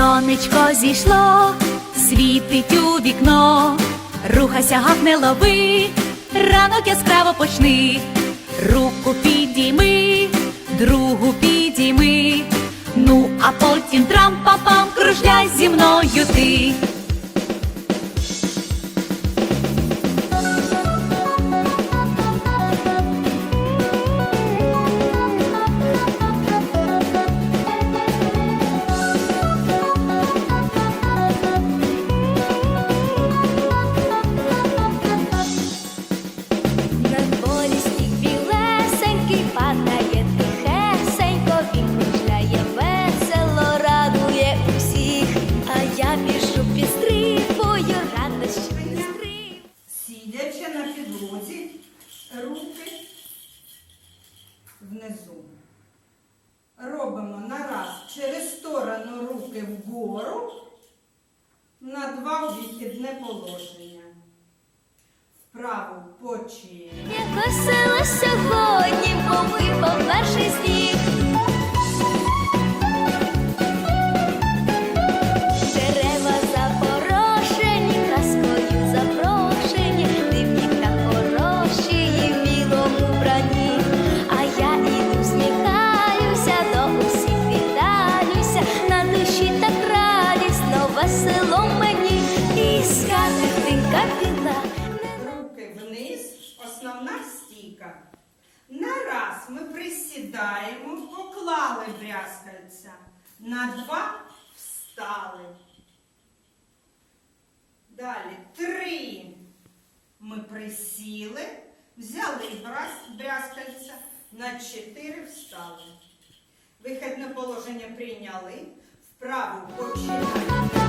Сонечко зійшло, світить у вікно, рухайся, гав не лови, ранок яскраво почни, руку підійми, другу підійми, ну а потім трам-па-пам, кружляй зі мною ти. Через сторону руки вгору, на два вихідне положення. Вправо починь. Як весело сьогодні, бо випав На раз ми присідаємо, поклали брязкальця. На два встали. Далі три. Ми присіли, взяли брязкальця. На чотири встали. Вихідне положення прийняли. Вправо починаємо.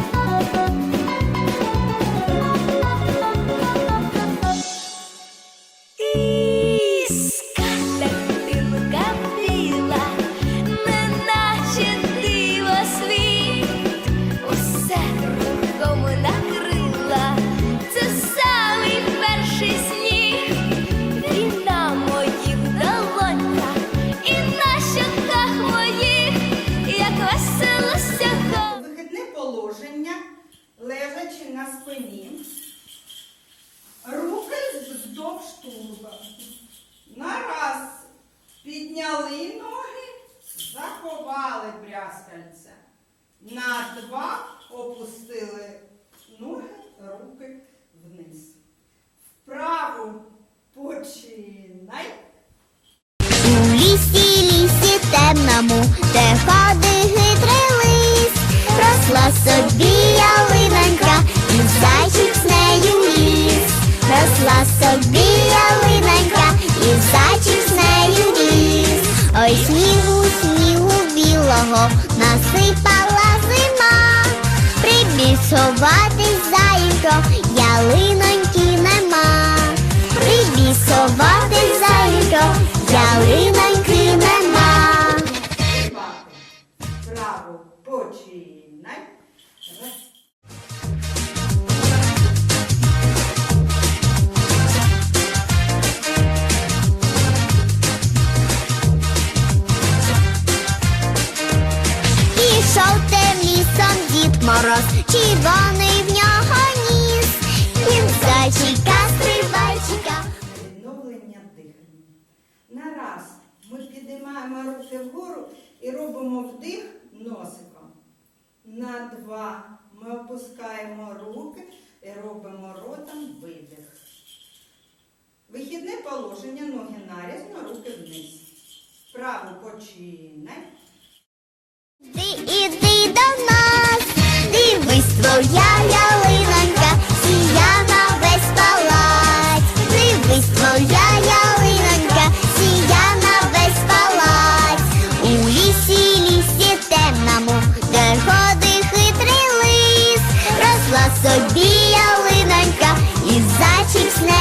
Положення, лежачи на спині. Руки вздовж тулуба. Нараз підняли ноги, заховали брязкальця. На два опустили ноги, руки вниз. Вправо починай. У лісі, лісі темному, де собі ялинонька, і зайчик з нею ліс, росла собі ялинонька, і зайчик з нею ліс. Ой, снігу, снігу білого насипала зима, прибіг сховатись заїнько, ялиноньки нема. Прибіг сховатись заїнько, ялиноньки нема. Спати. Вправо Ішов тим лісом дід мороз, червоний в нього ніс. Він зайчика, стрибайчика. Відновлення дихання. Нараз ми підіймаємо руки вгору і робимо вдих носиком на два. Ми опускаємо руки і робимо ротом видих. Вихідне положення, ноги нарізно, руки вниз. Праву починай. Ти іди до нас, дивись твоя. keeps now.